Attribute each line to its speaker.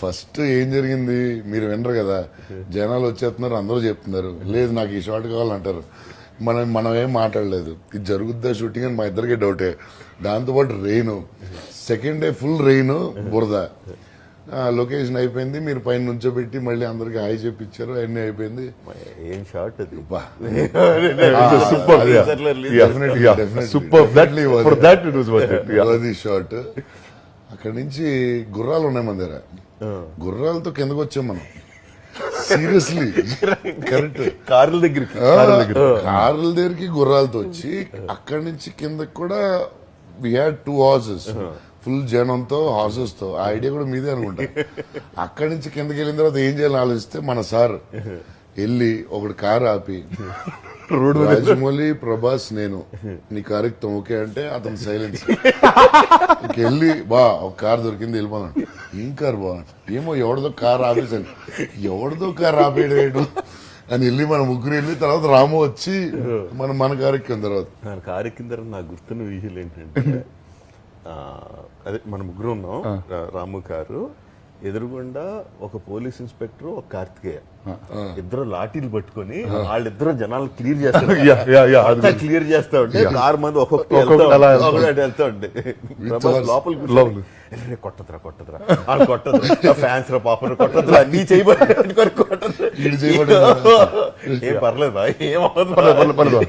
Speaker 1: First ఏం జరిగింది? మీరు వినరు కదా. జనాలు వచ్చేస్తున్నారు అందరూ చెప్తున్నారు. లేదు నాకు ఈ షాట్ కావాలంటారు. మనం మనం ఏం మాట్లాడలేదు. ఇది జరుగుద్దా షూటింగ్ అని మా ఇద్దరికి డౌటే దాంతోపాటు rain second day full rain బురద. లొకేషన్ అయిపోయింది. మీరు పైన నుంచోబెట్టి మళ్ళీ అందరికి హాయ్ చెప్పించారు. అన్నీ అయిపోయింది.
Speaker 2: ఏం షార్ట్.
Speaker 3: సూపర్
Speaker 1: అది షార్ట్ అక్కడి నుంచి గుర్రాలు ఉన్నాయి మన దగ్గర. గుర్రాలతో కిందకు వచ్చాం మనం. సీరియస్లీ కరెక్ట్
Speaker 2: కార్ల దగ్గరికి
Speaker 1: కార్ల దగ్గరికి. గుర్రాలతో వచ్చి అక్కడి నుంచి కిందకి కూడా we had two horses full జనంతో హార్సెస్తో. ఆ ఐడియా కూడా మీదే అనుకుంటా. అక్కడి నుంచి కిందకి వెళ్ళిన తర్వాత ఏం చేయాలని ఆలోచిస్తే మన సార్ వెళ్ళి ఒకటి కారు ఆపి రాజమౌళి ప్రభాస్ నేను నీ కారు ఎక్కుతాం ఓకే అంటే అతను సైలెన్స్ వెళ్ళి బా ఒక కార్ దొరికింది వెళ్ళిపోదాం. ఏం కార్ బా ఏమో ఎవరిదో కార్ ఆపేసాను ఎవరిదో కార్ ఆపేయడం అని వెళ్ళి మన ముగ్గురు వెళ్ళి తర్వాత రాము వచ్చి మనం మన కారు ఎక్కిన తర్వాత.
Speaker 2: నా కారు ఎక్కిన తర్వాత నాకు గుర్తున్న విజువల్ ఏంటంటే ఆ, అదే మన ముగ్గురు ఉన్నాం రాము కారు. ఎదురుగుండా ఒక పోలీస్ ఇన్స్పెక్టర్ ఒక కార్తికేయ. ఇద్దరు లాఠీలు పట్టుకొని వాళ్ళిద్దరు జనాలు క్లియర్ చేస్తారు. క్లియర్ చేస్తా ఉంటే కారు మంది ఒక్కొక్క
Speaker 3: ఒక్కొక్కటి వెళ్తా
Speaker 1: hours?
Speaker 2: లోపల
Speaker 3: లోపల.
Speaker 2: కూర్చొని, "ఎర్రే, కొట్టదురా కొట్టదురా. వాళ్ళు కొట్టదురా ఫ్యాన్స్ రా పాప కొట్టదురా. నీ చేయబడి
Speaker 1: చేయబడ్డాడు.
Speaker 2: ఏం పర్లేదు ఏం
Speaker 3: పర్లేదు.